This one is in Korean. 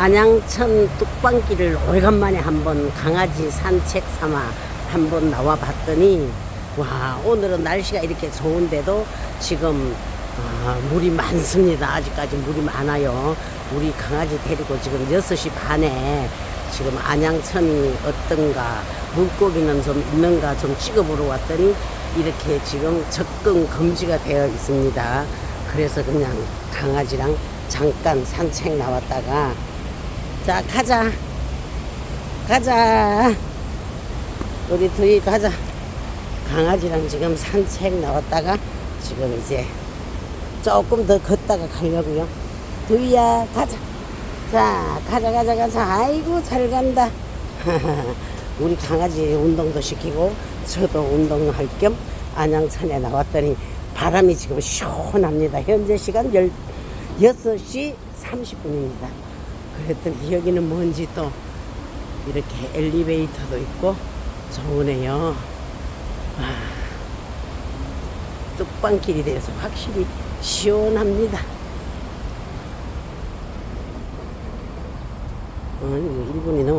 안양천 뚝방길을 오래간만에 한번 강아지 산책 삼아 한번 나와 봤더니 와 오늘은 날씨가 이렇게 좋은데도 지금 아, 물이 많습니다. 아직까지 물이 많아요. 우리 강아지 데리고 지금 6시 반에 지금 안양천이 어떤가 물고기는 좀 있는가 좀 찍어보러 왔더니 이렇게 지금 접근 금지가 되어 있습니다. 그래서 그냥 강아지랑 잠깐 산책 나왔다가 자 가자. 가자. 우리 둘이 가자. 강아지랑 지금 산책 나왔다가 지금 이제 조금 더 걷다가 가려고요. 두이야 가자. 자 가자 가자 가자. 아이고 잘 간다. 우리 강아지 운동도 시키고 저도 운동할 겸 안양천에 나왔더니 바람이 지금 시원합니다. 현재 시간 10, 6시 30분입니다 그랬더니 여기는 뭔지 또 이렇게 엘리베이터도 있고 좋으네요. 와, 뚝방길이 돼서 확실히 시원합니다. 어, 이거 1분이 넘어